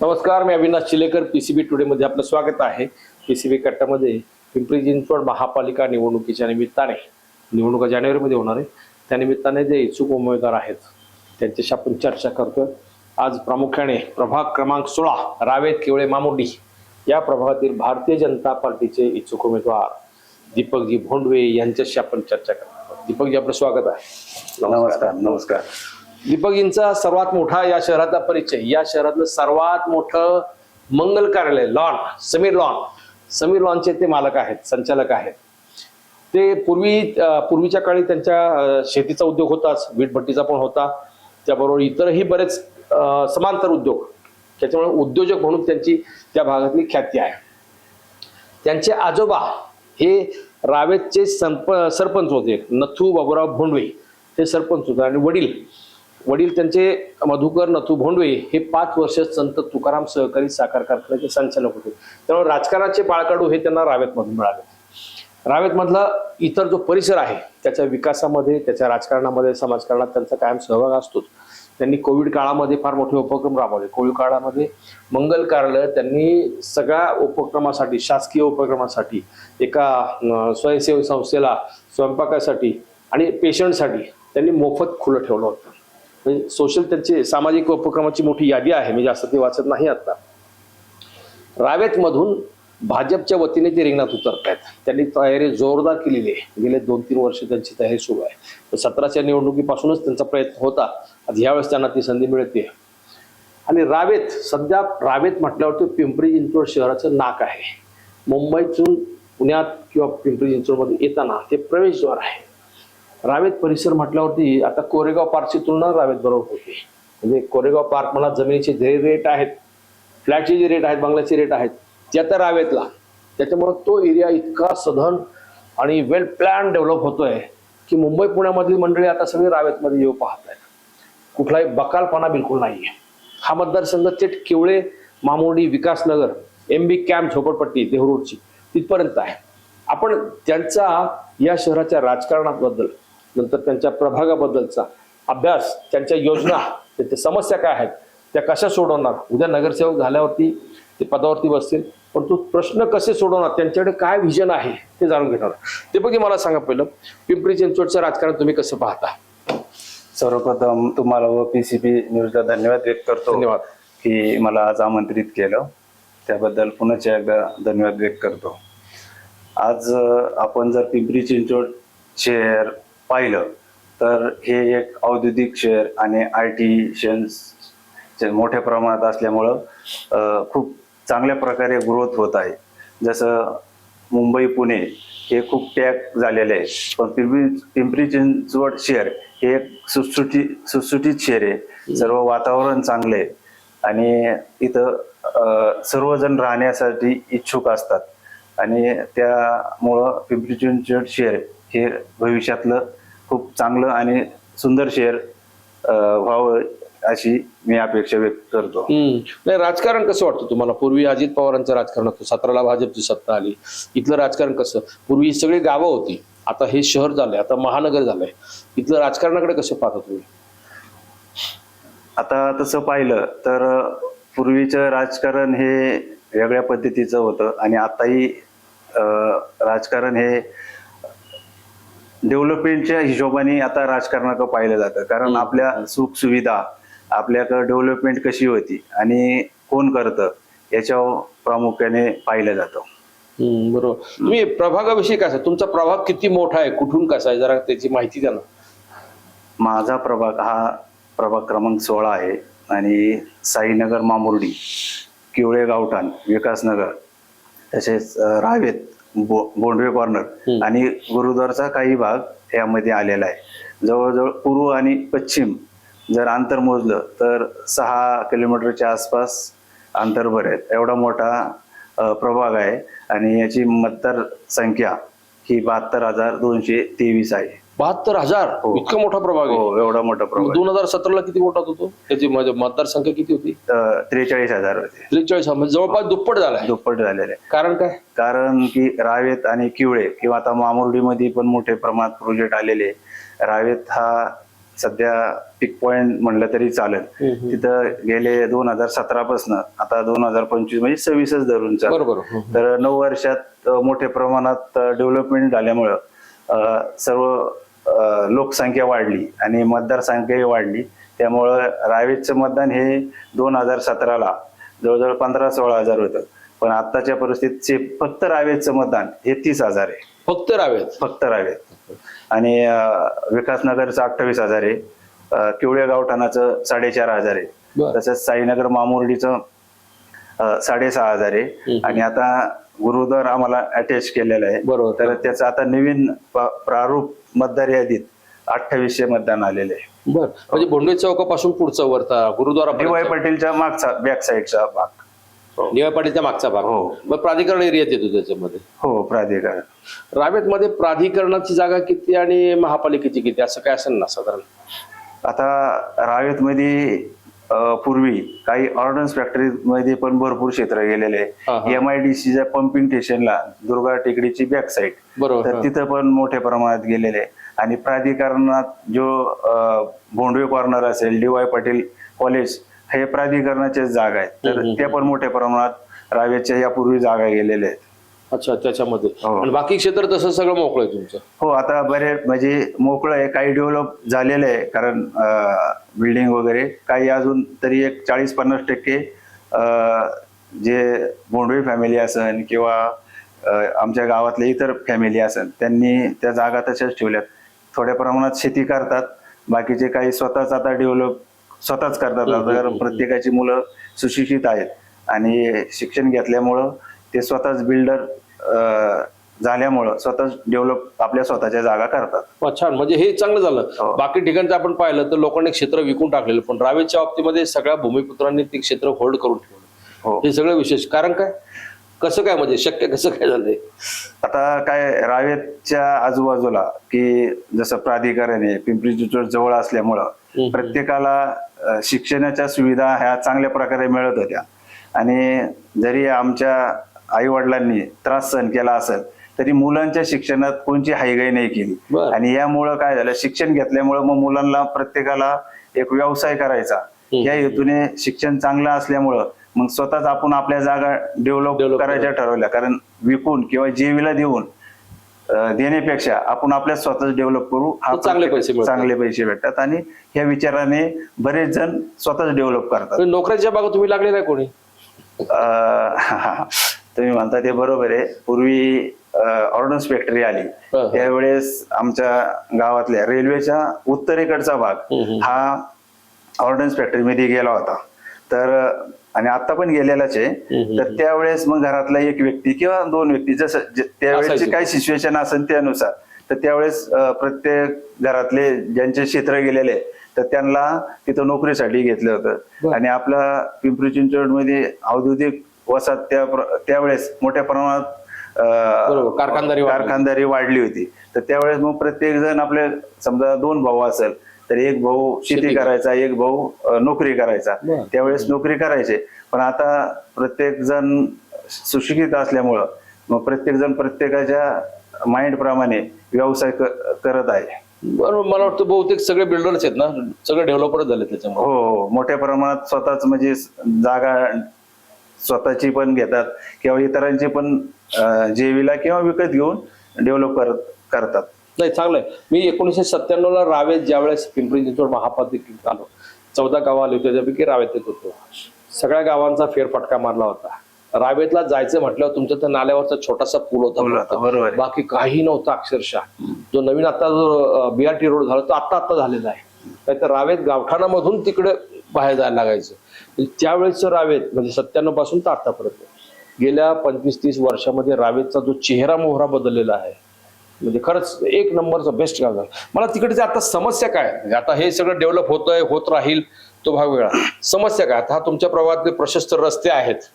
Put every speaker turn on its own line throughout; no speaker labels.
नमस्कार मी Avinash Chilekar PCB today मध्ये आपलं स्वागत आहे. पीसीबी कट्टामध्ये पिंपरी चिंचवड महापालिका निवडणुकीच्या निमित्ताने निवडणुका जानेवारीमध्ये होणार आहे. त्या निमित्ताने जे इच्छुक उमेदवार आहेत त्यांच्याशी आपण चर्चा करतोय. आज प्रामुख्याने प्रभाग क्रमांक सोळा रावेत केवळे मामुडी या प्रभागातील भारतीय जनता पार्टीचे इच्छुक उमेदवार दीपकजी भोंडवे यांच्याशी आपण चर्चा करतो दीपकजी आपलं स्वागत आहे.
नमस्कार नमस्कार.
दीपकजींचा सर्वात मोठा या शहराचा परिचय. या शहरातलं सर्वात मोठं मंगल कार्यालय लॉन समीर लॉन. समीर लॉनचे ते मालक आहेत संचालक आहेत. ते पूर्वी पूर्वीच्या काळी त्यांच्या शेतीचा उद्योग होताच वीटभट्टीचा पण होता. त्याबरोबर इतरही बरेच समांतर उद्योग. त्याच्यामुळे उद्योजक म्हणून त्यांची त्या भागातली ख्याती आहे. त्यांचे आजोबा हे रावेतचे संप सरपंच होते. नथू बाबूराव भोंडवे ते सरपंच होते आणि वडील वडील त्यांचे मधुकर नथू भोंडवे हे पाच वर्ष संत तुकाराम सहकारी साखर कारखान्याचे संचालक होते. त्यामुळे राजकारणाचे पाळकाडू हे त्यांना रावेतमधून मिळाले. रावेतमधला इतर जो परिसर आहे त्याच्या विकासामध्ये त्याच्या राजकारणामध्ये समाजकारणात त्यांचा कायम सहभाग असतोच. त्यांनी कोविड काळामध्ये फार मोठे उपक्रम राबवले. कोविड काळामध्ये मंगल कार्यालय त्यांनी सगळ्या उपक्रमासाठी शासकीय उपक्रमासाठी एका स्वयंसेवी संस्थेला स्वयंपाकासाठी आणि पेशंटसाठी त्यांनी मोफत खुलं ठेवलं होतं. म्हणजे सोशल त्यांची सामाजिक उपक्रमाची मोठी यादी आहे. मी जास्त ते वाचत नाही आता. रावेतमधून भाजपच्या वतीने ते रिंगणात उतरत आहेत त्यांनी तयारी जोरदार केलेली आहे. गेले दोन तीन वर्ष त्यांची तयारी सुरू आहे. सतराच्या निवडणुकीपासूनच त्यांचा प्रयत्न होता. आज यावेळेस त्यांना ती संधी मिळते. आणि रावेत सध्या रावेत म्हटल्यावरती पिंपरी चिंचवड शहराचं नाक आहे. मुंबईतून पुण्यात किंवा पिंपरी चिंचवडमध्ये येताना ते प्रवेशद्वार आहे. रावेत परिसर म्हटल्यावरती आता कोरेगाव पार्कची तुलना रावेत बरोबर होते. म्हणजे कोरेगाव पार्क मला जमिनीचे जे रेट आहेत फ्लॅटचे जे रेट आहेत बंगल्याचे रेट आहेत ते आता रावेतला. त्याच्यामुळं तो एरिया इतका सधन आणि वेल प्लॅन डेव्हलप होतोय की मुंबई पुण्यामधली मंडळी आता सगळी रावेतमध्ये येऊ पाहत आहेत कुठलाही बकालपणा बिलकुल नाही आहे हा मतदारसंघ थेट Kewale Mamurdi Vikasnagar M B camp झोपडपट्टी देहरोडची तिथपर्यंत आहे. आपण त्यांचा या शहराच्या राजकारणाबद्दल नंतर त्यांच्या प्रभागाबद्दलचा अभ्यास त्यांच्या योजना त्यांच्या समस्या काय आहेत त्या कशा सोडवणार? उद्या नगरसेवक झाल्यावरती ते पदावरती बसतील. पण तो प्रश्न कसे सोडवणार? त्यांच्याकडे काय विजन आहे ते जाणून घेणार. ते बघी मला सांगा पहिलं. पिंपरी चिंचवडचं राजकारण तुम्ही कसं पाहता?
सर्वप्रथम तुम्हाला व पी सी बी न्यूजला धन्यवाद व्यक्त करतो
धन्यवाद.
की मला आज आमंत्रित केलं. त्याबद्दल पुन्हा एकदा धन्यवाद व्यक्त करतो. आज आपण जर पिंपरी चिंचवड शहर पाहिलं तर हे एक औद्योगिक शहर आणि आय टी मोठ्या प्रमाणात असल्यामुळं खूप चांगल्या प्रकारे ग्रोथ होत आहे. जसं मुंबई पुणे हे खूप टॅक झालेले आहे पण पिंपरी पिंपरी चिंचवड शहर हे एक सुटसुटी सुटसुटीत शहर आहे. सर्व वातावरण चांगले आहे. आणि इथं सर्वजण राहण्यासाठी इच्छुक असतात. आणि त्यामुळं पिंपरी चिंचवड शहर हे भविष्यातलं खूप चांगलं आणि सुंदर शहर व्हावं अशी मी अपेक्षा व्यक्त करतो.
नाही राजकारण कसं वाटतं तुम्हाला? पूर्वी अजित पवारांचं राजकारण होतं सतराला भाजपची सत्ता आली. इथलं राजकारण कसं? पूर्वी ही सगळी गावं होती. आता हे शहर झालंय आता महानगर झालंय. इथलं राजकारणाकडे कसं पाहता तुम्ही?
आता तसं पाहिलं तर पूर्वीचं राजकारण हे वेगळ्या पद्धतीचं होतं आणि आताही अं, राजकारण हे डेव्हलपमेंटच्या हिशोबाने आता राजकारणाकडे पाहिलं जातं. कारण आपल्या सुख सुविधा आपल्याकडे डेव्हलपमेंट कशी होती आणि कोण करतं याच्यावर प्रामुख्याने पाहिलं जातं.
बरोबर. तुम्ही प्रभागाविषयी काय सांगा? तुमचा प्रभाग किती मोठा आहे? कुठून कसा आहे? जरा त्याची माहिती द्या ना.
माझा प्रभाग हा प्रभाग क्रमांक सोळा आहे आणि साईनगर मामुर्डी किवळे गावठाण विकासनगर तसेच रावेत बोंडवे कॉर्नर आणि गुरुद्वारचा काही भाग यामध्ये आलेला आहे. जवळजवळ पूर्व आणि पश्चिम जर अंतर मोजलं तर सहा किलोमीटरच्या आसपास अंतरभर आहेत. एवढा मोठा प्रभाग आहे. आणि याची मतदार संख्या ही बहात्तर हजार दोनशे तेवीस आहे.
बहात्तर हजार.
हो.
इतका मोठा प्रभाग आहे.
हो एवढा मोठा प्रभाग
दोन हजार सतराला किती मोठा होतो? त्याची मतदारसंख्या किती होती?
त्रेचाळीस हजार होते.
त्रेचाळीस म्हणजे जवळपास दुप्पट झालाय
दुप्पट झालेले.
कारण काय?
कारण की रावेत आणि किवळे किंवा आता मामुर्डीमध्ये पण मोठे प्रमाणात प्रोजेक्ट आलेले. रावेत हा सध्या पिक पॉइंट म्हणलं तरी चालेल. तिथं गेले दोन हजार सतरा पासन आता दोन हजार पंचवीस म्हणजे सव्वीसच धरून
बरोबर.
तर नऊ वर्षात मोठ्या प्रमाणात डेव्हलपमेंट झाल्यामुळं सर्व लोकसंख्या वाढली आणि मतदारसंख्याही वाढली. त्यामुळं रावेतचं मतदान हे दोन हजार सतराला जवळजवळ पंधरा सोळा हजार होतं. पण आत्ताच्या परिस्थितीचे फक्त रावेतचं मतदान हे तीस हजार आहे.
फक्त रावेत
फक्त रावेत आणि विकासनगरचं अठ्ठावीस हजार आहे. अ, किवळे गावठाणाचं साडेचार हजार आहे. तसंच साईनगर मामुर्डीचं साडेसहा हजार आहे. आणि आता गुरुद्वार आम्हाला अटॅच केलेलं आहे.
बरोबर.
तर त्याचं आता नवीन प- प्रारूप मतदार यादीत अठ्ठावीसशे मतदान आलेले आहे.
बर. म्हणजे भोंडवे चौकापासून पुढचा वरता गुरुद्वारा
डी वाय पाटीलच्या मागचा बॅक साईडचा भाग. हो.
निवा पाटीलच्या मागचा भाग.
हो.
मग प्राधिकरण एरियात येतो त्याच्यामध्ये?
हो प्राधिकरण.
रावेत मध्ये प्राधिकरणाची जागा किती आणि महापालिकेची किती? असं काय असेल ना साधारण?
आता रावेत मध्ये पूर्वी काही ऑर्डन्स फॅक्टरी मध्ये पण भरपूर क्षेत्र गेलेले. आहे एम आय डी सीच्या पंपिंग स्टेशनला दुर्गा टेकडीची बॅक साईड तर. तिथं पण मोठ्या प्रमाणात गेलेले आहे आणि प्राधिकरणात जो भोंडवे कॉर्नर असेल डी वाय पाटील कॉलेज हे प्राधिकरणाचेच जागा आहेत तर. त्या पण मोठ्या प्रमाणात रावेतच्या यापूर्वी जागा गेलेल्या आहेत
अच्छा त्याच्यामध्ये.
हो.
आणि बाकी क्षेत्र तसं सगळं मोकळं आहे तुमचं?
हो आता बरे म्हणजे मोकळं आहे काही डेव्हलप झालेलं आहे कारण बिल्डिंग वगैरे. काही अजून तरी एक चाळीस पन्नास टक्के जे बोंडवे फॅमिली असन किंवा आमच्या गावातले इतर फॅमिली असन त्यांनी त्या जागा तशाच ठेवल्यात. थोड्या प्रमाणात शेती करतात बाकीचे काही स्वतःच आता डेव्हलप स्वतःच करतात. प्रत्येकाची मुलं सुशिक्षित आहेत. आणि शिक्षण घेतल्यामुळं ते स्वतःच बिल्डर झाल्यामुळं स्वतःच डेव्हलप आपल्या स्वतःच्या जागा करतात.
छान. म्हणजे हे चांगलं झालं.
हो.
बाकी ठिकाणचं आपण पाहिलं तर लोकांनी क्षेत्र विकून टाकलेलं पण रावेच्या बाबतीमध्ये सगळ्या भूमिपुत्रांनी ते क्षेत्र होल्ड करून ठेवलं.
हो.
हे सगळं विशेष. कारण काय? कसं काय म्हणजे शक्य कसं काय झालंय?
आता काय रावेतच्या आजूबाजूला की जसं प्राधिकरण आहे पिंपरी चिंचवड जवळ असल्यामुळं. प्रत्येकाला शिक्षणाच्या सुविधा ह्या चांगल्या प्रकारे मिळत होत्या. आणि जरी आमच्या आई वडिलांनी त्रास सहन केला असेल तरी मुलांच्या शिक्षणात कोणची हायगाई नाही केली. आणि यामुळं काय झालं शिक्षण घेतल्यामुळं मग मुलांना प्रत्येकाला एक व्यवसाय करायचा. या हेतूने शिक्षण चांगलं असल्यामुळं मग स्वतःच आपण आपल्या जागा डेव्हलप करायच्या ठरवल्या. कारण विकून किंवा जेवीला देऊन देण्यापेक्षा आपण आपल्या स्वतःच डेव्हलप करू हा
चांगले पैसे.
चांगले पैसे भेटतात. आणि ह्या विचाराने बरेच जण स्वतःच डेव्हलप करतात.
नोकऱ्याच्या बागा तुम्ही लागले नाही कोणी?
तुम्ही म्हणता ते बरोबर आहे पूर्वी ऑर्डन्स फॅक्टरी आली. त्यावेळेस आमच्या गावातल्या रेल्वेच्या उत्तरेकडचा भाग. हा ऑर्डन्स फॅक्टरीमध्ये गेला होता तर आणि आता पण गेलेलाच आहे. तर त्यावेळेस मग घरातला एक व्यक्ती किंवा दोन व्यक्ती जसं त्यावेळेसची. काय सिच्युएशन असेल त्यानुसार तर त्यावेळेस प्रत्येक घरातले ज्यांचे क्षेत्र गेलेले तर त्यांना तिथं नोकरीसाठी घेतलं होतं. आणि आपला पिंपरी चिंचवडमध्ये औद्योगिक वसाहत त्या त्यावेळेस मोठ्या प्रमाणात
कारखानदारी.
कारखानदारी वाढली होती. तर त्यावेळेस मग प्रत्येक जण आपले समजा दोन भाऊ असेल तर एक भाऊ शेती करायचा एक भाऊ नोकरी करायचा. त्यावेळेस नोकरी करायचे. पण आता प्रत्येक जण सुशिक्षित असल्यामुळं मग प्रत्येक जण प्रत्येकाच्या माइंड प्रमाणे व्यवसाय करत आहे.
बरोबर मला वाटतं बहुतेक सगळे बिल्डर्स आहेत ना? सगळे डेव्हलपरच झाले त्याच्यामुळे.
हो हो. मोठ्या प्रमाणात स्वतःच म्हणजे जागा स्वतःची पण घेतात किंवा इतरांची पण जेवीला किंवा विकत घेऊन डेव्हलप करत करतात.
नाही चांगलं आहे मी एकोणीसशे सत्त्याण्णव ला रावेत ज्यावेळेस पिंपरी चिंचवड महापालिकेत आलो. चौदा गावं आली होती त्याच्यापैकी रावेत येत होतो. सगळ्या गावांचा फेरफटका मारला होता. रावेतला जायचं म्हटल्यावर तुमच्या त्या नाल्यावरचा छोटासा पूल होता
बरोबर.
बाकी काही नव्हतं अक्षरशः. जो नवीन आता जो बीआरटी रोड झाला तो आत्ता आत्ता झालेला आहे. नाहीतर रावेत गावठाणामधून तिकडे बाहेर जायला लागायचं. म्हणजे रावेत म्हणजे सत्त्याण्णवपासून तर आतापर्यंत गेल्या पंचवीस तीस वर्षामध्ये रावेतचा जो चेहरा मोहरा बदललेला आहे. म्हणजे खरंच एक नंबरचं बेस्ट गाव मला तिकडे आता समस्या काय? आहे? म्हणजे आता हे सगळं डेव्हलप होतंय होत राहील तो भाग वेगळा. समस्या काय? आता हा तुमच्या प्रभागातले प्रशस्त रस्ते आहेत.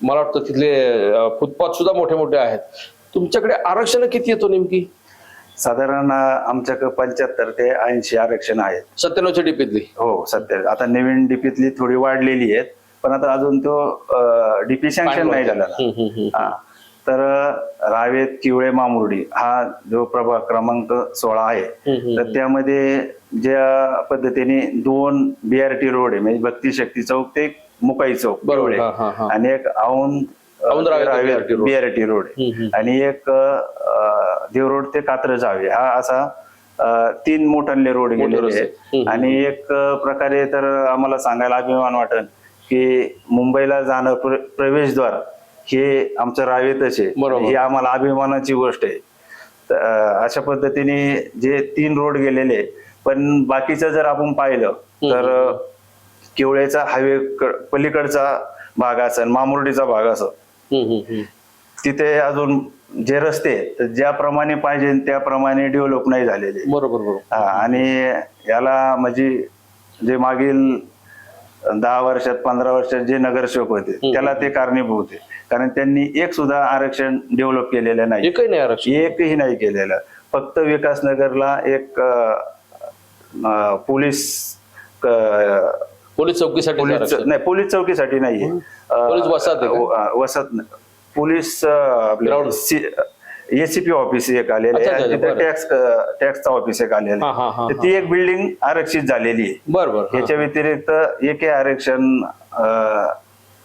मला वाटतं तिथले फुटपाथ सुद्धा मोठे मोठे आहेत. तुमच्याकडे आरक्षण किती येतो नेमकी?
साधारण आमच्याकडे पंच्याहत्तर ते ऐंशी आरक्षण आहेत.
सत्त्याण्णवच्या डीपीतली?
हो सध्या आता नवीन डीपीतली थोडी वाढलेली आहेत पण आता अजून तो डीपी सँक्शन नाही झालेला. हा. तर रावेत किवळे मामुर्डी हा जो प्रभाग क्रमांक सोळा आहे तर त्यामध्ये ज्या पद्धतीने दोन बीआरटी रोड आहे म्हणजे भक्ती शक्ती चौक ते मुकाई चौक
बरोबर.
आणि एक औंध बीआरटी रोड. आणि एक देवरोड ते कात्रज हावे हा असा तीन मोठ्यांले रोड गेलेले
रस्ते.
आहेत. आणि एक प्रकारे तर आम्हाला सांगायला अभिमान वाटन की मुंबईला जाणं प्र- प्रवेशद्वार हे आमचं रावेतच आहे. ही आम्हाला अभिमानाची गोष्ट आहे अशा पद्धतीने जे तीन रोड गेलेले पण बाकीचं जर आपण पाहिलं तर किवळेचा हायवे पलीकडचा भाग असेल मामुर्डीचा भाग असेल. तिथे अजून जे रस्ते तर ज्याप्रमाणे पाहिजे त्याप्रमाणे डेव्हलप नाही झालेले.
बरोबर बरोबर.
हा, आणि याला म्हणजे जे मागील दहा वर्षात पंधरा वर्षात जे नगरसेवक होते त्याला ते कारणीभूत आहे कारण त्यांनी एक सुद्धा आरक्षण डेव्हलप केलेलं नाही.
एकही नाही आरक्षण.
एकही नाही केलेलं. फक्त विकासनगरला एक अं, अं, पोलीस
पोलीस चौकीसाठी
पोलीस. नाही पोलीस चौकीसाठी नाहीये
पोलीस वसाहत आहे का?
Police
Ground.
एसीपी ऑफिस एक आलेलं
अच्छा, अच्छा, बरं.
टॅक्स टॅक्सचं ऑफिस एक आलेलं
हा, हा, हा,
आहे तर ती एक बिल्डिंग आरक्षित झालेली आहे
बर बर हा.
याच्या व्यतिरिक्त एकही आरक्षण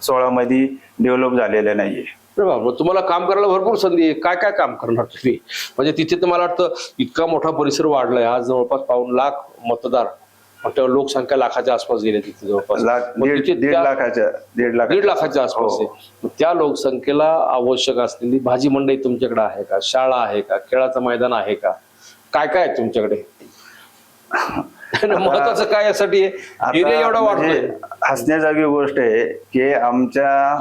सोळा मध्ये डेव्हलप झालेलं नाहीये
अरे बाबा, तुम्हाला काम करायला भरपूर संधी आहे काय काय काम करणार तुम्ही म्हणजे तिथे तर मला वाटतं इतका मोठा परिसर वाढलाय आज जवळपास पाऊन लाख मतदार म्हटल्यावर लोकसंख्या लाखाच्या आसपास गेले तिथे जवळपास.
लाख
मग
दीड दीड लाखाच्या दीड लाख
दीड लाखाच्या आसपास. आहे.
हो.
मग त्या लोकसंख्येला आवश्यक असलेली भाजी मंडई तुमच्याकडे आहे का? शाळा आहे का? खेळाचं मैदान आहे का? काय काय आहे तुमच्याकडे? महत्वाचं काय यासाठी?
आता
एरिया एवढा
म्हणजे
वाढतोय.
हसण्याजोगी गोष्ट आहे की आमच्या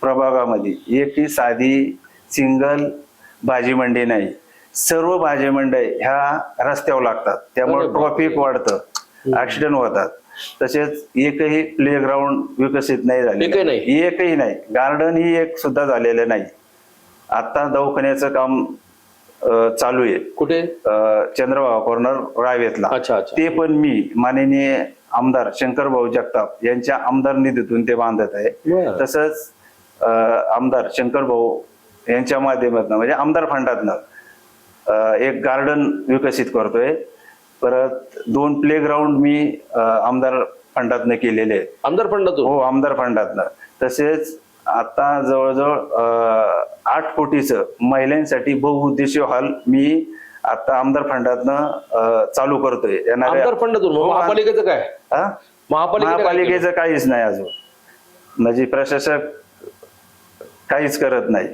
प्रभागामध्ये एकही साधी सिंगल भाजी मंडी नाही. सर्व भाजी मंडई ह्या रस्त्यावर लागतात. त्यामुळे
अरे बापरे.
ट्रॉफिक वाढतं. ऍक्सिडेंट होतात. तसेच एकही प्ले ग्राउंड विकसित नाही झाले
नाही?
एकही नाही. गार्डन ही एक सुद्धा झालेलं नाही. आता दवाखान्याचं काम चालू आहे.
कुठे?
अं, चंद्रभागा कॉर्नर रावेतला ते पण मी माननीय आमदार शंकरभाऊ जगताप यांच्या आमदार निधीतून ते बांधत आहे. तसंच आमदार शंकरभाऊ यांच्या माध्यमातून म्हणजे आमदार फंडातनं एक गार्डन विकसित करतोय. परत दोन प्ले ग्राउंड मी आमदार फंडातनं केलेले आहेत.
आमदार पंडातून
हो आमदार फंडातनं. तसेच आता जवळजवळ आठ कोटीचं महिलांसाठी बहुउद्देशीय हॉल मी आता आमदार फंडातनं चालू करतोय.
आमदार पंडातून मग
हो,
महापालिकेचं काय?
महापालिकेचं काहीच नाही अजून. म्हणजे प्रशासक काहीच करत नाही.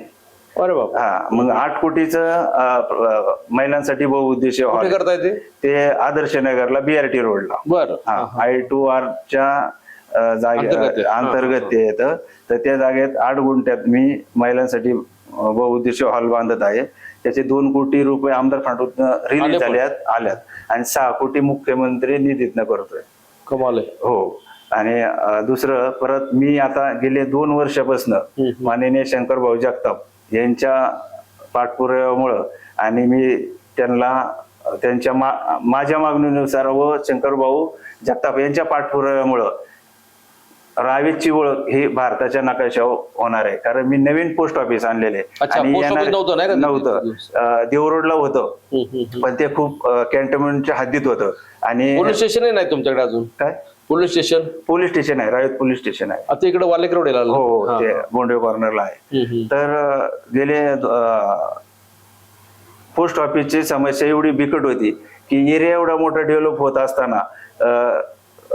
हा मग आठ कोटीचं महिलांसाठी बहुउद्देशीय हॉल
करताय ते?
ते आदर्श नगरला बीआरटी रोडला.
बर.
आय टू आर च्या जागे
अंतर्गत
ते येतं. तर त्या जागेत आठ गुंठ्यात मी महिलांसाठी बहुउद्देशीय हॉल बांधत आहे. त्याचे दोन कोटी रुपये आमदार फंडातून रिलीज. झाल्यात आल्यात. आणि सहा कोटी मुख्यमंत्री निधीतनं करतोय.
कमाल
हो. आणि दुसरं परत मी आता गेले दोन वर्षापासून. माननीय शंकरभाऊ जगताप यांच्या पाठपुराव्यामुळं. आणि मी त्यांना त्यांच्या मा माझ्या मागणीनुसार व शंकरभाऊ जगताप यांच्या पाठपुराव्यामुळं रावेतची ओळख ही भारताच्या नकाशावर होणार आहे. कारण मी नवीन पोस्ट ऑफिस आणलेले.
office नव्हतं
देवरोडला होतं. पण ते खूप कॅन्टोन्मेंटच्या हद्दीत होतं. आणि
पोलीस स्टेशन नाही तुमच्याकडे अजून?
काय?
Police station?
पोलीस स्टेशन आहे रावेत पोलीस स्टेशन आहे.
आता इकडे वालेक रोड
हो हो, ते बोंडे कॉर्नरला आहे. तर गेले पोस्ट ऑफिसची समस्या एवढी बिकट होती की एरिया एवढा मोठा डेव्हलप होत असताना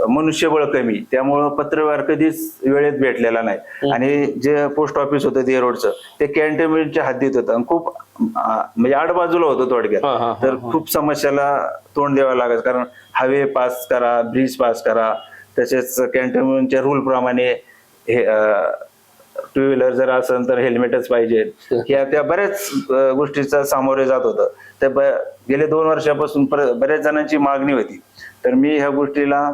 मनुष्यबळ कमी. त्यामुळं पत्रव्यवहार कधीच वेळेत भेटलेला नाही. आणि जे पोस्ट ऑफिस होतं ते रोडचं ते कॅन्टोन्मेंटच्या हद्दीत होतं. आणि खूप म्हणजे आडबाजूला होतं थोडक्यात. तर खूप समस्याला तोंड द्यावं लागत कारण हायवे पास करा ब्रिज पास करा. तसेच कॅन्टोन्मेंटच्या रूल प्रमाणे हे टू व्हीलर जर असेल तर हेल्मेटच पाहिजे. ह्या त्या बऱ्याच गोष्टीचा सामोरे जात होतं. तर गेले दोन वर्षापासून बऱ्याच जणांची मागणी होती. तर मी ह्या गोष्टीला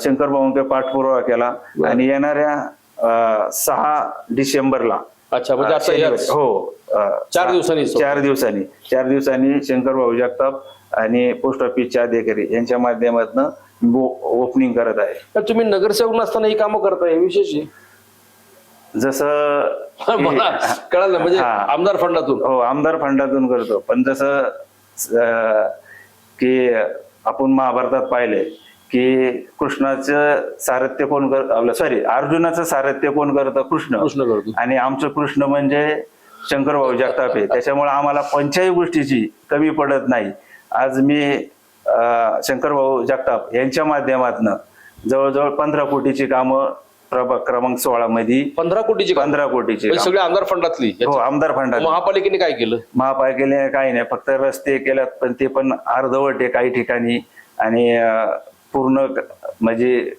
शंकर भाऊंकडे पाठपुरावा केला. आणि येणाऱ्या सहा डिसेंबरला
अच्छा म्हणजे
हो
चार दिवसांनी
चार दिवसांनी. चार दिवसांनी शंकर भाऊ जगताप आणि पोस्ट ऑफिसचे अधिकारी यांच्या माध्यमातून ओपनिंग करत आहे.
तर तुम्ही नगरसेवक नसताना ही कामं करताय विशेष
जसं
कळलं म्हणजे
हा.
आमदार फंडातून.
हो आमदार फंडातून करतो. पण जसं की आपण महाभारतात पाहिले की कृष्णाचं सारथ्य कोण कर आपलं सॉरी अर्जुनाचं सारथ्य कोण करतं? कृष्ण.
कृष्ण करतो.
आणि आमचं कृष्ण म्हणजे शंकरभाऊ जगताप आहे. त्याच्यामुळे आम्हाला पंचाही गोष्टीची कमी पडत नाही. आज मी शंकरभाऊ जगताप यांच्या माध्यमातनं जवळजवळ पंधरा कोटीची कामं प्रभाग क्रमांक सोळा मध्ये
पंधरा कोटीची.
पंधरा कोटीची
म्हणजे. सगळे आमदार फंडातली
हो आमदार फंडात
महापालिकेने काय केलं?
महापालिकेने काही नाही फक्त रस्ते केल्यात पण ते पण अर्धवट आहे काही ठिकाणी आणि पूर्ण म्हणजे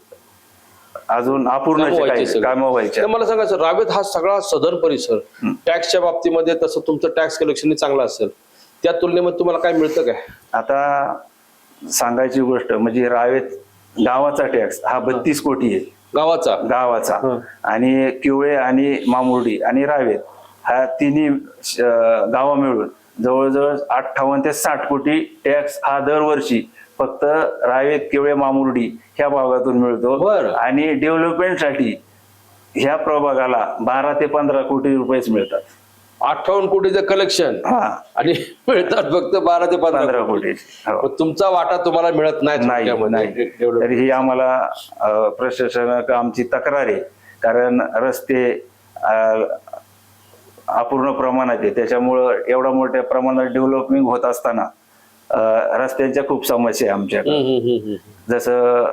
अजून अपूर्ण
कामं व्हायचे मला सांगायचं रावेत हा सगळा सदन परिसर टॅक्सच्या बाबतीमध्ये तसं तुमचं टॅक्स कलेक्शन चांगलं असेल. त्या तुलनेमध्ये तुम्हाला काय मिळतं काय?
आता सांगायची गोष्ट म्हणजे रावेत गावाचा टॅक्स हा बत्तीस कोटी आहे.
गावाचा?
गावाचा. आणि किवळे आणि मामुर्डी आणि रावेत हा तिन्ही गावं मिळून जवळजवळ अठ्ठावन्न ते साठ कोटी टॅक्स हा दरवर्षी फक्त रावेत किवळे मामुर्डी ह्या भागातून मिळतो. आणि डेव्हलपमेंटसाठी ह्या प्रभागाला बारा ते पंधरा कोटी रुपयेच मिळतात.
अठ्ठावन्न कोटीचं कलेक्शन
हा.
आणि मिळतात फक्त बारा ते पंधरा.
पंधरा कोटी. हो.
तुमचा वाटा तुम्हाला मिळत नाही
नाही तर ही आम्हाला अं, प्रशासनाक आमची तक्रार आहे. कारण रस्ते अं, अपूर्ण प्रमाणात आहे. त्याच्यामुळं एवढ्या मोठ्या प्रमाणात डेव्हलपमेंट होत असताना अं, रस्त्यांच्या खूप समस्या आहे आमच्याकडे. जसं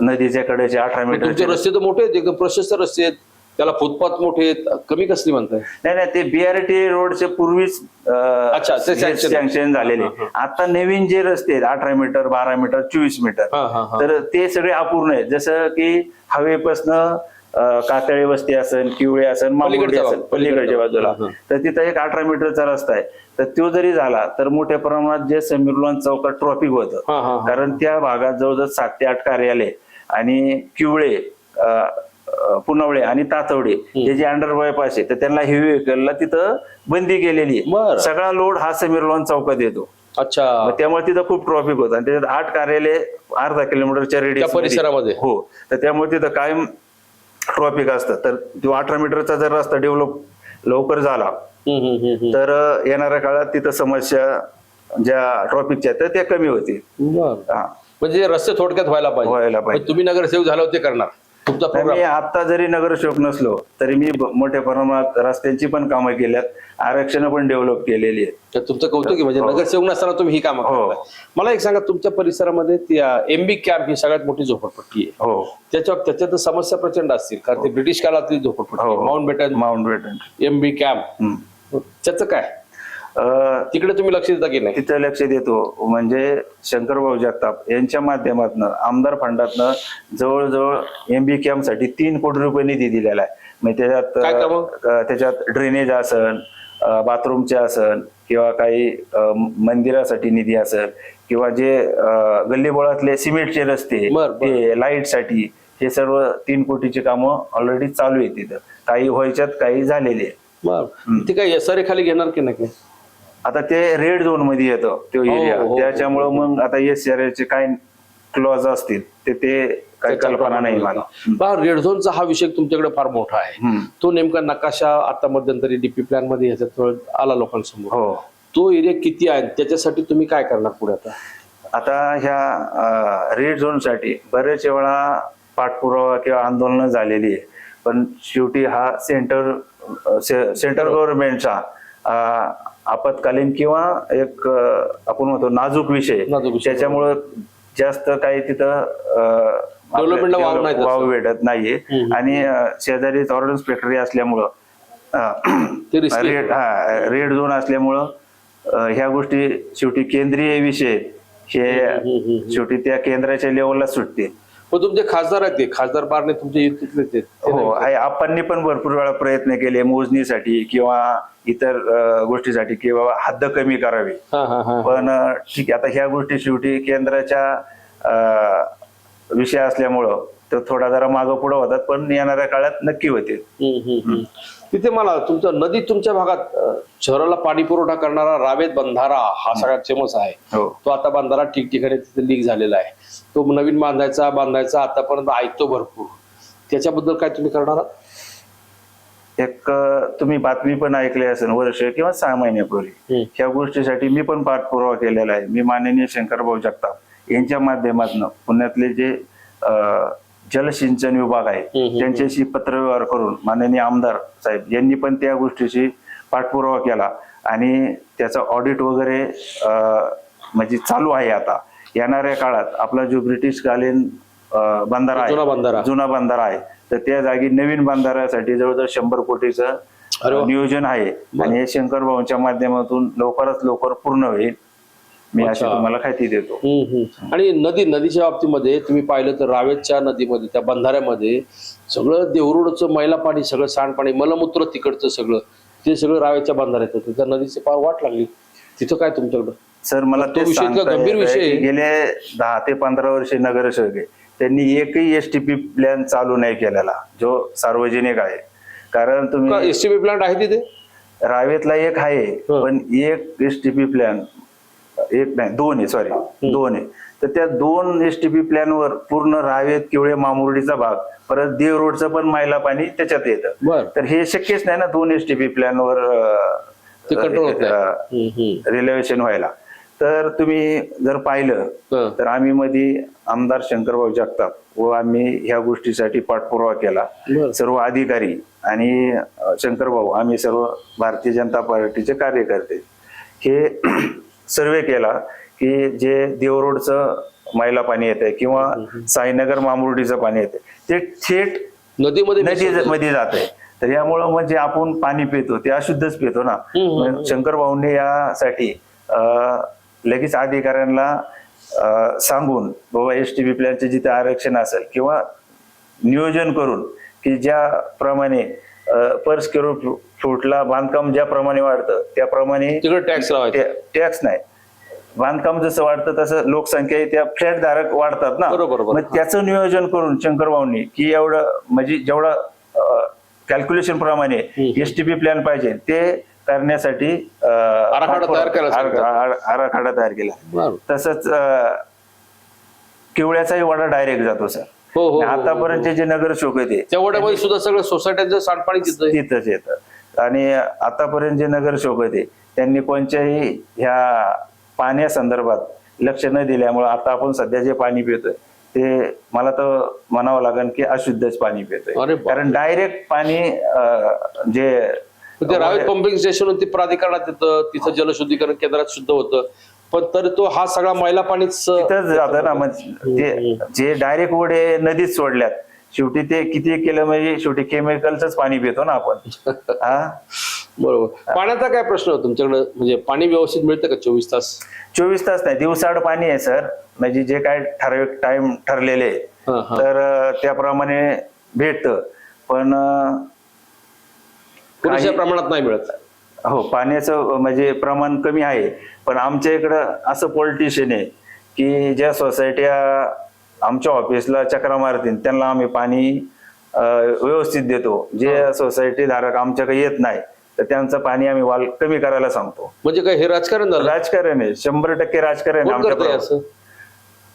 नदीच्या कडेचे अठरा
तुमचे
मीटर
रस्ते तर मोठे आहेत. एकदम प्रशस्त रस्ते आहेत. त्याला फुटपाथ मोठे कमी कसली म्हणताय?
नाही नाही ते बीआरटी रोडचे पूर्वीच
अच्छा, ते sanction.
सँक्शन झालेले. आता नवीन जे रस्ते आहेत अठरा मीटर बारा मीटर चोवीस मीटर
हा हा हा.
तर ते सगळे अपूर्ण आहेत. जसं की हवेपासनं अं, कातळे वस्ती असेल किवळे असेल मामुर्डी
पलीकडच्या
असेल
बाजू-
पलीकडच्या बाजूला.
हा, हा.
तर तिथं एक अठरा मीटरचा रस्ता आहे. तर तो जरी झाला तर मोठ्या प्रमाणात जे समीरलॉन चौकात ट्रॉफिक होतं.
हा हा हा.
कारण त्या भागात जवळजवळ सात ते आठ कार्यालय आणि किवळे अं, पुनवळे आणि तातवडे हे जे अंडरबायपास आहे तर त्यांना हेवी व्हेकलला तिथं बंदी केलेली. आहे सगळा लोड हा समीरलॉन चौकात येतो
अच्छा
त्यामुळे तिथं खूप ट्रॉफिक होतं आणि त्याच्यात आठ कार्यालय अर्धा किलोमीटरच्या रेडियस
परिसरामध्ये?
हो तर त्यामुळे तिथं कायम ट्रॉफिक असतं तर तो अठरा मीटरचा जर रस्ता डेव्हलप लवकर झाला. तर येणाऱ्या काळात तिथं समस्या ज्या ट्रॉफिकच्या तर त्या कमी होतील. हा.
म्हणजे रस्ते थोडक्यात व्हायला पाहिजे
व्हायला पाहिजे.
तुम्ही नगरसेवक झाला होते करणार तुमचा
मी
प्रोग्राम
आता जरी नगरसेवक नसलो तरी मी ब- मोठ्या प्रमाणात रस्त्यांची पण कामं केल्यात आरक्षण पण डेव्हलप केलेली आहेत.
तर तुमचं कौतुक आहे म्हणजे नगरसेवक नसताना तुम्ही ही कामं
हो.
करताय. मला एक सांगा तुमच्या परिसरामध्ये एमबी कॅम्प ही सगळ्यात मोठी झोपडपट्टी आहे.
हो.
त्याच्यावर त्याच्यात समस्या प्रचंड असतील कारण ते ब्रिटिश काळातली झोपडपट्टी
हो.
Mountbatten
Mountbatten
MB camp. त्याचं काय? तिकडे तुम्ही लक्ष देता की नाही?
तिथं लक्ष देतो. म्हणजे शंकरभाऊ जगताप यांच्या माध्यमातनं आमदार फंडातनं जवळजवळ एम बी कॅम्पसाठी तीन कोटी रुपये निधी दिलेला आहे. म्हणजे त्याच्यात त्याच्यात ड्रेनेज असन बाथरूमचे असन किंवा काही मंदिरासाठी निधी असेल किंवा जे गल्लीबोळातले सिमेंटचे रस्ते. ते लाईटसाठी हे सर्व तीन कोटीची कामं ऑलरेडी चालू आहे तिथं. काही व्हायच्यात काही झालेली आहे
ते काय एसआरए खाली घेणार की नाही?
आता ते रेड झोनमध्ये येतो तो
हो,
एरिया
हो,
त्याच्यामुळं मग आता एस चे काय क्लॉज असतील ते ते काही कल्पना नाही मला.
रेड झोनचा हा विषय तुमच्याकडे फार मोठा आहे. तो नेमका नकाशा आता मध्यंतरी डीपी प्लॅनमध्ये ह्याच्यात आला लोकांसमोर.
हो.
तो एरिया किती आहे त्याच्यासाठी तुम्ही काय करणार पुढे आता?
आता ह्या रेड झोनसाठी बरेच वेळा पाठपुरावा किंवा आंदोलनं झालेली आहे. पण शेवटी हा सेंटर सेंट्रल गव्हर्नमेंटचा आपत्कालीन किंवा एक आपण म्हणतो नाजूक विषय
नाजूक विषय.
त्याच्यामुळं जास्त काही तिथं अं,
Development ला वाव नाही
भेटत नाहीये
हम्म.
आणि अं, शेजारी ऑर्डन्स फॅक्टरी असल्यामुळं
ते risky आहे.
रेड हा रेड झोन असल्यामुळं अं, ह्या गोष्टी शेवटी केंद्रीय विषय हे शेवटी त्या केंद्राच्या लेवलला सुटते
पण तुमचे खासदार आहेत ते. खासदार बारणे तुमचे युतीतलेच आहेत ते
हो
नाही.
आहे. आपणनी पण भरपूर वेळा प्रयत्न केले मोजणीसाठी किंवा इतर अं, गोष्टीसाठी किंवा हद्द कमी करावी.
हा हा हा.
पण अं, ठीक आहे. आता ह्या गोष्टी शेवटी केंद्राच्या अं, विषय असल्यामुळं तो थोडा जरा मागं पुढं होतात पण येणाऱ्या काळात नक्की होतील.
हम्म, हम्म, हम्म. तिथे मला तुमच्या नदी तुमच्या भागात शहराला पाणी पुरवठा करणारा रावेत बंधारा हा सगळ्यात फेमस आहे.
हो.
तो आता बंधारा ठिकठिकाणी तिथे लीक झालेला आहे. तो नवीन बांधायचा बांधायचा आतापर्यंत ऐकतो भरपूर. त्याच्याबद्दल काय तुम्ही करणार
एक तुम्ही बातमी पण ऐकली असेल वर्ष किंवा सहा महिन्यापूर्वी. ह्या गोष्टीसाठी मी पण पाठपुरावा केलेला आहे. मी माननीय शंकरभाऊ जगताप यांच्या माध्यमातून पुण्यातले जे जलसिंचन विभाग आहे. त्यांच्याशी पत्रव्यवहार करून माननीय आमदार साहेब यांनी पण त्या गोष्टीशी पाठपुरावा केला आणि त्याचा ऑडिट वगैरे म्हणजे चालू आहे आता. येणाऱ्या काळात आपला जो ब्रिटिशकालीन बंधारा आहे. जुना बंधारा. आहे तर त्या जागी नवीन बंधाऱ्यासाठी जवळजवळ शंभर कोटीचं नियोजन आहे. आणि हे शंकर भाऊंच्या माध्यमातून लवकरच लवकर पूर्ण होईल. मी अशी
अच्छा.
तुम्हाला खात्री देतो
हम्म, हम्म. आणि नदी नदीच्या बाबतीमध्ये तुम्ही पाहिलं तर रावेतच्या नदीमध्ये त्या बंधाऱ्यामध्ये सगळं देवरुडचं मैला पाणी सगळं सांडपाणी मलमूत्र तिकडचं सगळं ते सगळं रावेतच्या बंधाऱ्यात होतं त्या नदीची फार वाट लागली तिथं काय तुमच्याकडं
सर मला
तो
ते
विषय इतका
सांगता
गंभीर
येत
विषय आहे.
की गेले दहा ते पंधरा वर्षे नगरसेवक आहे त्यांनी एकही एस टी पी प्लॅन चालू नाही केलेला जो सार्वजनिक आहे कारण तुम्ही
एस टी पी प्लांट आहे तिथे
रावेतला एक आहे
हं.
पण एक एस टी पी प्लॅन एक नाही दोन आहे सॉरी दोन आहे. तर त्या दोन एस टी पी प्लॅन वर पूर्ण रावेत किवळे मामुर्डीचा भाग परत देव रोडचं पण मैला पाणी त्याच्यात येतं. तर हे शक्यच नाही ना दोन एस टी पी प्लॅन वर
ते कंट्रोल होत नाही
अं,
हम्म, हम्म.
रिलेव्हेशन व्हायला. तर तुम्ही जर पाहिलं. तर आम्ही मध्ये आमदार शंकरभाऊ जगताप व आम्ही ह्या गोष्टीसाठी पाठपुरावा केला. सर्व अधिकारी आणि शंकरभाऊ आम्ही सर्व भारतीय जनता पार्टीचे कार्यकर्ते. हे सर्वे केला की जे देवरोडचं मैला पाणी येते किंवा साईनगर मामुर्डीचं पाणी येते ते थेट
नदीमध्ये
नदी
मिसळतं.
मध्ये जाते तर यामुळं म्हणजे आपण पाणी पितो ते अशुद्धच पितो ना. शंकर भाऊंनी यासाठी अं, लगेच अधिकाऱ्यांना सांगून बाबा एस टी बी प्लॅनचे जिथे आरक्षण असेल किंवा नियोजन करून की ज्याप्रमाणे पर स्क्वेअर फूटला बांधकाम ज्याप्रमाणे वाढतं त्याप्रमाणे
तिकडे टॅक्स लावायचा.
टॅक्स नाही. बांधकाम जसं वाढतं तसं लोकसंख्या त्या फ्लॅट धारक वाढतात ना.
बरोबर.
मग त्याचं नियोजन करून शंकरभाऊंनी की एवढं म्हणजे जेवढं कॅल्क्युलेशन प्रमाणे
हम्म.
एस टी पी प्लॅन पाहिजे ते करण्यासाठी
आराखडा तयार केला.
तसंच किवळ्याचाही वाडा डायरेक्ट जातो सर.
हो हो, हो
आतापर्यंतचे जे नगरसेवक आहे
त्या वड्यामध्ये सुद्धा सगळं सोसायट्यांचं सांडपाणी.
तिथंच येतं. आणि आतापर्यंत जे नगरसेवक होते त्यांनी कोणत्याही ह्या पाण्यासंदर्भात लक्ष न दिल्यामुळे आता आपण सध्या जे पाणी पितोय ते मला तर म्हणावं लागेल की अशुद्धच पाणी पितोय. कारण डायरेक्ट पाणी जे
रावेत पंपिंग स्टेशन ती प्राधिकरणात येतं तिथं जलशुद्धीकरण केंद्रात शुद्ध होतं. पण तरी तो हा सगळा मैला पाणीच
जातं ना ते जे डायरेक्ट ओढे नदीत सोडल्यात शेवटी ते किती केलं म्हणजे शेवटी केमिकलच पाणी पितो ना आपण. हा?
बरोबर. पाण्याचा काय प्रश्न तुमच्याकडे? म्हणजे पाणी व्यवस्थित मिळतं का चोवीस तास?
चोवीस तास नाही दिवसाआड पाणी आहे सर. म्हणजे जे काय ठराविक टाइम ठरलेले
हा, हा.
तर त्याप्रमाणे भेटतं. पण
पुरेशा प्रमाणात नाही मिळत.
हो पाण्याचं म्हणजे प्रमाण कमी आहे. पण आमच्या इकडं असं पॉलिटिशियन आहे की ज्या सोसायट्या आमच्या ऑफिसला चक्रा मारतील. त्यांना आम्ही पाणी व्यवस्थित देतो. जे सोसायटी धारक आमच्याकडे येत नाही तर त्यांचं पाणी आम्ही वाल कमी करायला सांगतो.
म्हणजे काय हे राजकारण
राजकारण आहे. शंभर टक्के राजकारण आमच्या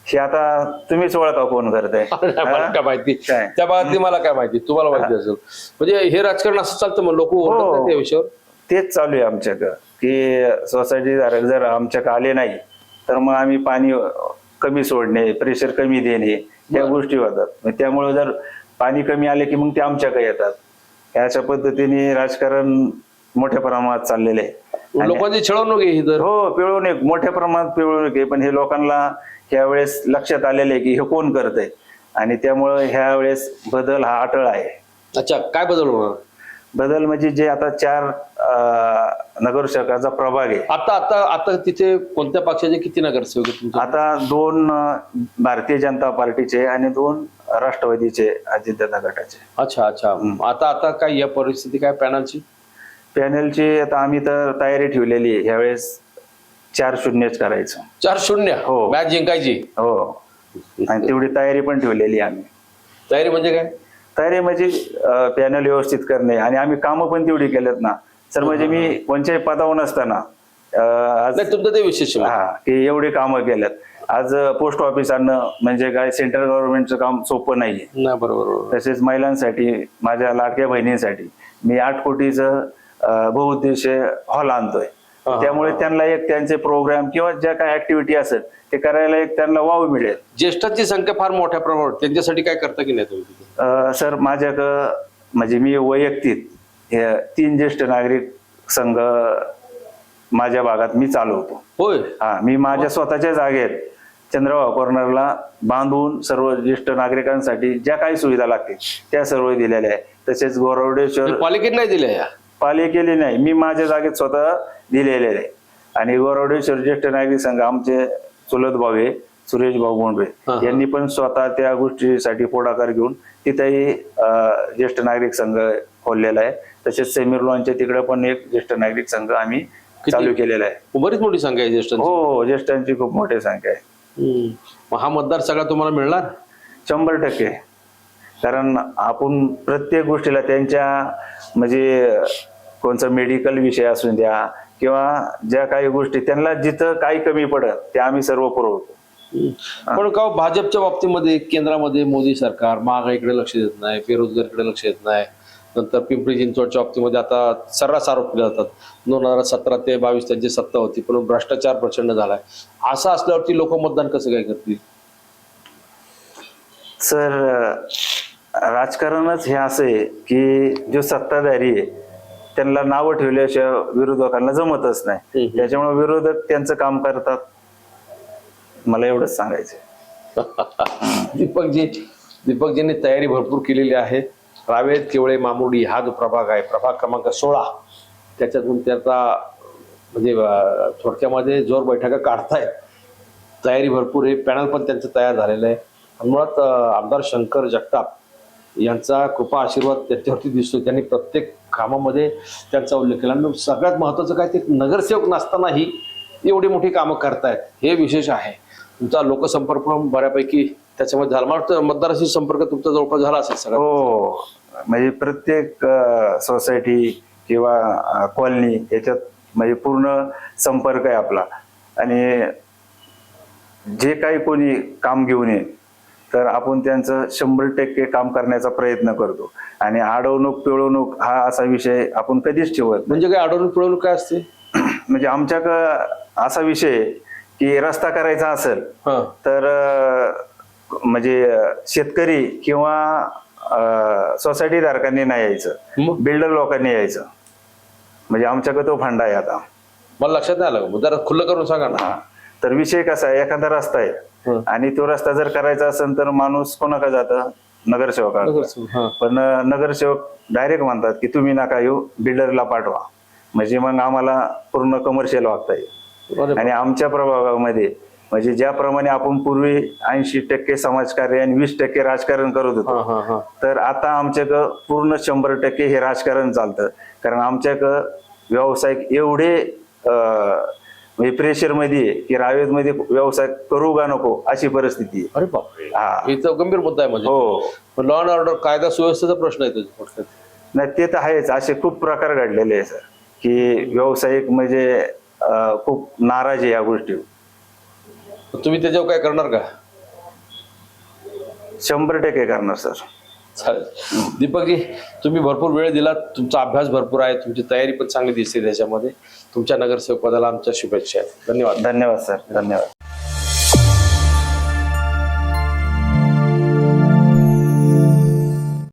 हे आता तुम्हीच ओळखा कोण करतंय.
काय माहिती? त्या भागातली मला काय माहिती? तुम्हाला माहिती असेल. म्हणजे हे राजकारण असं चालतं मग लोक
हो.
त्या विषयावर?
तेच चालू आहे आमच्याकडं. की सोसायटी धारक जर आमच्याकडे आले नाही तर मग आम्ही पाणी कमी सोडणे प्रेशर कमी देणे या. गोष्टी होतात. त्यामुळे जर पाणी कमी आले की मग ते आमच्याकडे येतात. अशा पद्धतीने राजकारण मोठ्या प्रमाणात चाललेले आहे.
लोकांची छळवणूक आहे ही तर.
हो पिळवणूक मोठ्या प्रमाणात पिळवणूक आहे. पण हे लोकांना ह्यावेळेस लक्षात आलेले आहे की हे कोण करतंय? आणि त्यामुळं ह्या वेळेस बदल हा अटळ आहे.
अच्छा काय बदल होणार?
बदल म्हणजे जे आता चार नगरसेवकाचा प्रभाग आहे.
आता आता आता तिथे कोणत्या पक्षाचे किती नगरसेवक आहेत तुमचे?
आता दोन अं, भारतीय जनता पार्टीचे आणि दोन राष्ट्रवादीचे अजितदादा गटाचे.
अच्छा अच्छा. आता आता काय या परिस्थिती काय पॅनलची?
पॅनलची आता आम्ही तर तयारी ठेवलेली आहे. ह्यावेळेस चार शून्यच करायचं.
चार शून्य?
हो.
मॅच जिंकायची?
हो. आणि तेवढी तयारी पण ठेवलेली आहे आम्ही.
तयारी म्हणजे काय?
तयारी म्हणजे पॅनल व्यवस्थित करणे. आणि आम्ही कामं पण तेवढी केलेत ना. सर म्हणजे मी कोणत्याही पदावर नसताना आज
तुमचं ते विशेष.
हा की एवढी कामं केल्यात. आज पोस्ट ऑफिस आणणं म्हणजे काय सेंट्रल गव्हर्नमेंटचं काम सोपं नाहीये.
नाही बरोबर
तसेच महिलांसाठी माझ्या लाडक्या बहिणींसाठी मी आठ कोटीचं बहुउद्देशीय हॉल आणतोय. त्यामुळे त्यांना एक त्यांचे प्रोग्राम किंवा ज्या काही ऍक्टिव्हिटी असेल ते करायला एक त्यांना वाव मिळेल.
ज्येष्ठांची संख्या फार मोठ्या प्रमाणावर त्यांच्यासाठी काय करता की नाही तुम्ही
सर माझ्याकडं म्हणजे मी वैयक्तिक हे तीन ज्येष्ठ नागरिक संघ माझ्या भागात मी चालवतो
होय?
हा मी माझ्या स्वतःच्या जागेत चंद्रभाऊ कॉर्नरला बांधून सर्व ज्येष्ठ नागरिकांसाठी ज्या काही सुविधा लागतील त्या सर्व दिलेल्या आहे तसेच गोरवडेश्वर
हे पालिकेत नाही दिल्या या?
पालिकेले नाही. मी माझ्या जागेत स्वतः दिलेले आहे. आणि गोरवडेश्वर ज्येष्ठ नागरिक संघ आमचे चुलत भावे सुरेश भाऊ
हा.
यांनी पण स्वतः त्या गोष्टीसाठी पुढाकार घेऊन तिथेही ज्येष्ठ नागरिक संघ खोललेला आहे. तसेच सेमीर लॉनच्या तिकडे पण एक ज्येष्ठ नागरिक संघ आम्ही? चालू केलेला आहे.
बरीच मोठी संख्या आहे ज्येष्ठांची?
हो हो ज्येष्ठांची खूप मोठी संख्या आहे.
मग हा मतदार सगळा तुम्हाला मिळणार?
शंभर टक्के. कारण आपण प्रत्येक गोष्टीला त्यांच्या म्हणजे कोणचा मेडिकल विषय असून द्या किंवा ज्या काही गोष्टी त्यांना जिथं काही कमी पडत ते आम्ही सर्व पुरवतो.
पण का हो, भाजपच्या बाबतीमध्ये केंद्रामध्ये मोदी सरकार महागाईकडे लक्ष देत नाही बेरोजगारीकडे लक्ष देत नाही? नंतर पिंपरी चिंचवडच्या बाबतीमध्ये आता सर्रास आरोप केले जातात. दोन हजार सतरा ते बावीस त्यांची सत्ता होती पण भ्रष्टाचार प्रचंड झालाय. असं असल्यावरती लोक मतदान कसं काय करतील?
सर राजकारणच हे असं आहे की जो सत्ताधारी आहे त्यांना नावं ठेवल्याशिवाय विरोधकांना जमतच नाही. त्याच्यामुळे विरोधक त्यांचं काम करतात. मला एवढंच सांगायचं
दीपकजी दीपकजींनी तयारी भरपूर केलेली आहे. रावेत केवळे मामुडी हा जो प्रभाग आहे प्रभाग क्रमांक सोळा त्याच्यातून त्याचा म्हणजे थोडक्यामध्ये जोर बैठका काढतायत. तयारी भरपूर आहे पॅनल पण त्यांचं तयार झालेलं आहे. आणि मुळात आमदार शंकर जगताप यांचा कृपा आशीर्वाद त्यांच्यावरती दिसतो त्यांनी प्रत्येक कामामध्ये त्यांचा उल्लेख केला. आणि सगळ्यात महत्त्वाचं काय ते नगरसेवक नसतानाही एवढी मोठी कामं करतायत. हे विशेष आहे. तुमचा लोकसंपर्क बऱ्यापैकी मला वाटतं मतदाराशी संपर्क तुमचा जवळपास झाला असेल सगळं
हो म्हणजे प्रत्येक सोसायटी किंवा कॉलनी याच्यात म्हणजे पूर्ण संपर्क आहे आपला. आणि जे काही कोणी काम घेऊन येईल तर आपण त्यांचं शंभर टक्के काम करण्याचा प्रयत्न करतो. आणि अडवणूक पिळवणूक हा असा विषय आपण कधीच ठेवत.
म्हणजे काय अडवणूक पिळवणूक काय असते?
म्हणजे आमच्याकडं असा विषय की रस्ता करायचा असेल
हा.
तर म्हणजे शेतकरी किंवा सोसायटी धारकांनी नाही यायचं. बिल्डर लोकांनी यायचं. म्हणजे आमच्याकडे तो फंडा आहे आता.
मला लक्षात नाही आलं जरा खुल्लं करून सांगा ना.
तर विषय कसा आहे? एखादा रस्ता आहे. आणि तो रस्ता जर करायचा असेल तर माणूस कोणाकडे जातं? नगरसेवकाकडे.
हा.
पण नगरसेवक डायरेक्ट म्हणतात की तुम्ही नका येऊ बिल्डरला पाठवा. म्हणजे मग आम्हाला पूर्ण कमर्शियल वागता येईल. आणि आमच्या प्रभागामध्ये म्हणजे ज्याप्रमाणे आपण पूर्वी ऐंशी टक्के समाजकार्य आणि वीस टक्के राजकारण करत होतो. तर आता आमच्याकडं पूर्ण शंभर टक्के हे राजकारण चालतं. कारण आमच्याकडं व्यावसायिक एवढे म्हणजे प्रेशरमध्ये आहे की रावेतमध्ये व्यवसाय करू का नको अशी परिस्थिती आहे.
अरे बापरे.
हा.
गंभीर मुद्दा आहे म्हणजे.
हो.
लॉ अँड ऑर्डर कायदा सुव्यवस्थेचा प्रश्न आहे तुझ्या.
नाही ते तर आहेच. असे खूप प्रकार घडलेले आहे सर. की व्यावसायिक म्हणजे खूप नाराज आहे या गोष्टी
तुम्ही त्याच्यावर काय करणार का?
शंभर टक्के करणार सर.
चालेल. दीपकजी तुम्ही भरपूर वेळ दिला. तुमचा अभ्यास भरपूर आहे. तुमची तयारी पण चांगली दिसते त्याच्यामध्ये. तुमच्या नगरसेवक पदाला आमच्या शुभेच्छा आहेत. धन्यवाद.
धन्यवाद सर. धन्यवाद.